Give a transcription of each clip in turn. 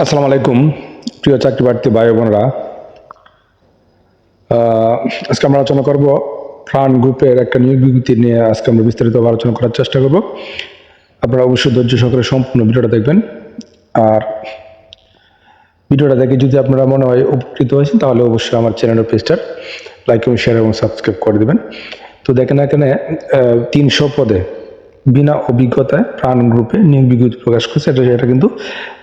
আসসালামু আলাইকুম, প্রিয় চাকরি প্রার্থী ভাই বোনরা। আজকে আমরা আলোচনা করব প্রাণ গ্রুপের একটা নিয়োগ বিজ্ঞপ্তি নিয়ে আজকে আমরা বিস্তারিত আলোচনা করার চেষ্টা করব। আপনারা অবশ্যই ধৈর্য সহকারে সম্পূর্ণ ভিডিওটা দেখবেন। আর ভিডিওটা দেখে যদি আপনারা মনে হয় উপকৃত হয়েছেন, তাহলে অবশ্যই আমার চ্যানেলের পেজটার লাইক এবং শেয়ার এবং সাবস্ক্রাইব করে দেবেন। তো দেখেন এখানে তিনশো পদে বিনা অভিজ্ঞতায় প্রাণ গ্রুপে নিয়োগ বিজ্ঞপ্তি প্রকাশ করছে। এটা এটা কিন্তু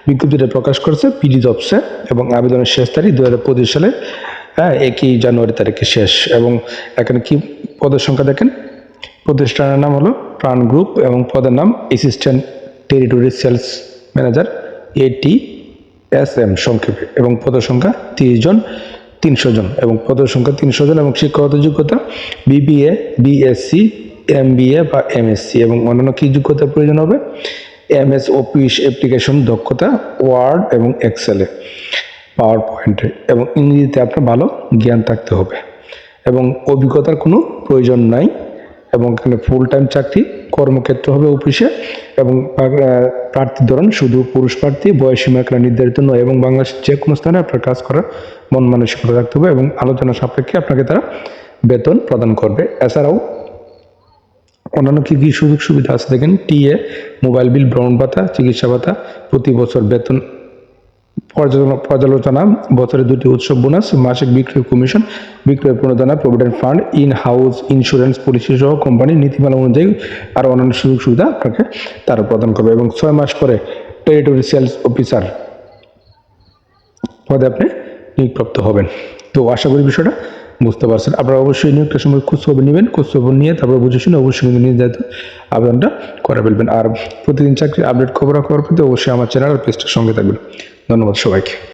বিজ্ঞপ্তিটা প্রকাশ করছে পিডি জবসে এবং আবেদনের শেষ তারিখ দু হাজার পঁচিশ সালে হ্যাঁ একই জানুয়ারি তারিখে শেষ। এবং এখানে কি পদের সংখ্যা দেখেন? প্রতিষ্ঠানের নাম হলো প্রাণ গ্রুপ এবং পদের নাম অ্যাসিস্ট্যান্ট টেরিটরি সেলস ম্যানেজার এটি এস এম সংক্ষেপে। এবং পদের সংখ্যা তিরিশ জন, তিনশো জন। এবং পদের সংখ্যা তিনশো জন এবং শিক্ষাগত যোগ্যতা বিবিএ বিএসসি এম বা এমএসসি এবং অন্যান্য কী যোগ্যতার প্রয়োজন হবে? এমএস অফিস অ্যাপ্লিকেশন দক্ষতা ওয়ার্ড এবং এক্সেলে পাওয়ার পয়েন্টে এবং ইংরেজিতে আপনার ভালো জ্ঞান থাকতে হবে এবং অভিজ্ঞতার কোনো প্রয়োজন নাই এবং এখানে ফুল টাইম চাকরি কর্মক্ষেত্র হবে অফিসে এবং আহ, প্রার্থীর ধরন শুধু পুরুষ প্রার্থী বয়সীমা এখানে নির্ধারিত নয় এবং বাংলাদেশের যে কোনো স্থানে আপনার কাজ করার মন মানসিকতা রাখতে হবে এবং আলোচনা সাপেক্ষে আপনাকে তারা বেতন প্রদান করবে। এছাড়াও অন্যান্য কী কী সুযোগ সুবিধা আছে দেখেন? টিএ, মোবাইল বিল, ভ্রমণ ভাতা, চিকিৎসা ভাতা, প্রতি বছর বেতন, পর্যালোচনা পর্যালোচনা, বছরে দুটি উৎসব বোনাস, মাসিক বিক্রয় কমিশন, বিক্রয় প্রণোদনা, provident fund in house insurance policy সহ কোম্পানির নীতিমালা অনুযায়ী আরও অন্যান্য সুযোগ সুবিধা আপনাকে তারা প্রদান করবে। এবং ছয় মাস পরে টেরিটরি সেলস অফিসার পদে আপনি নিয়োগপ্রাপ্ত হবেন। তো আশা করি বিষয়টা বুঝতে পারছেন। আপনারা অবশ্যই নিয়োগটা সময় খোঁজখবর নেবেন খোঁজখবর নিয়ে তারপর বুঝে শুনে অবশ্যই কিন্তু নির্ধারিত আবেদনটা করে ফেলবেন। আর প্রতিদিন চাকরির আপডেট খবর রাখার পেতে অবশ্যই আমার চ্যানেল আর পেজটার সঙ্গে থাকবেন। ধন্যবাদ সবাইকে।